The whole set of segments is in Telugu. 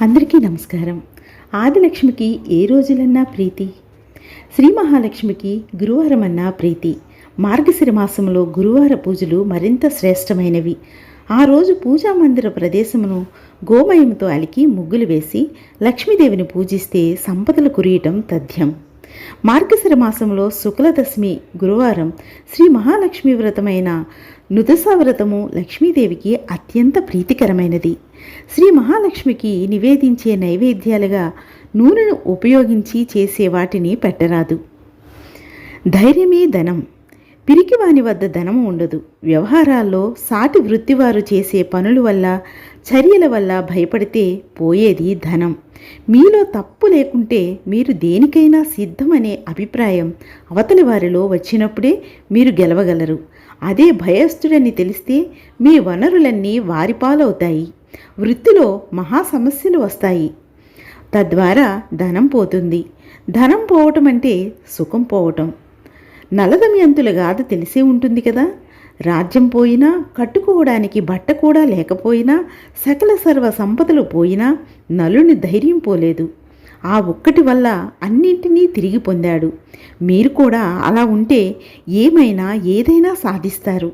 అందరికీ నమస్కారం. ఆదిలక్ష్మికి ఏ రోజులన్నా ప్రీతి. శ్రీ మహాలక్ష్మికి గురువారం అన్నా ప్రీతి. మార్గశిర మాసంలో గురువార పూజలు మరింత శ్రేష్టమైనవి. ఆ రోజు పూజా మందిర ప్రదేశమును గోమయంతో అలికి ముగ్గులు వేసి లక్ష్మీదేవిని పూజిస్తే సంపదలు కురియటం తథ్యం. మార్గశిర మాసంలో శుక్లదశమి గురువారం శ్రీ మహాలక్ష్మి వ్రతమైన నుదస వ్రతము లక్ష్మీదేవికి అత్యంత ప్రీతికరమైనది. శ్రీ మహాలక్ష్మికి నివేదించే నైవేద్యాలుగా నూనెను ఉపయోగించి చేసే వాటిని పెట్టరాదు. ధైర్యమే ధనం. పిరికివాని వద్ద ధనము ఉండదు. వ్యవహారాల్లో సాటి వృత్తివారు చేసే పనుల వల్ల చర్యల వల్ల భయపడితే పోయేది ధనం. మీలో తప్పు లేకుంటే మీరు దేనికైనా సిద్ధమనే అభిప్రాయం అవతలి వారిలో వచ్చినప్పుడే మీరు గెలవగలరు. అదే భయస్థుడని తెలిస్తే మీ వనరులన్నీ వారి పాలవుతాయి వృత్తిలో మహా సమస్యలు వస్తాయి. తద్వారా ధనం పోతుంది. ధనం పోవటం అంటే సుఖం పోవటం. నలదమయంతుల గాథ తెలిసే ఉంటుంది కదా. రాజ్యం పోయినా కట్టుకోవడానికి బట్ట కూడా లేకపోయినా సకల సర్వ సంపదలు పోయినా నలుని ధైర్యం పోలేదు. ఆ ఒక్కటి వల్ల అన్నింటినీ తిరిగి పొందాడు. మీరు కూడా అలా ఉంటే ఏమైనా ఏదైనా సాధిస్తారు.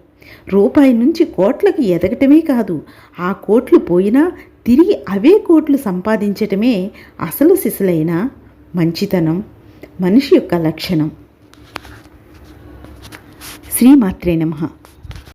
రూపాయి నుంచి కోట్లకు ఎదగటమే కాదు ఆ కోట్లు పోయినా తిరిగి అవే కోట్లు సంపాదించటమే అసలు సిసలైన మంచితనం. మనిషి యొక్క లక్షణం. శ్రీమాత్రే నమః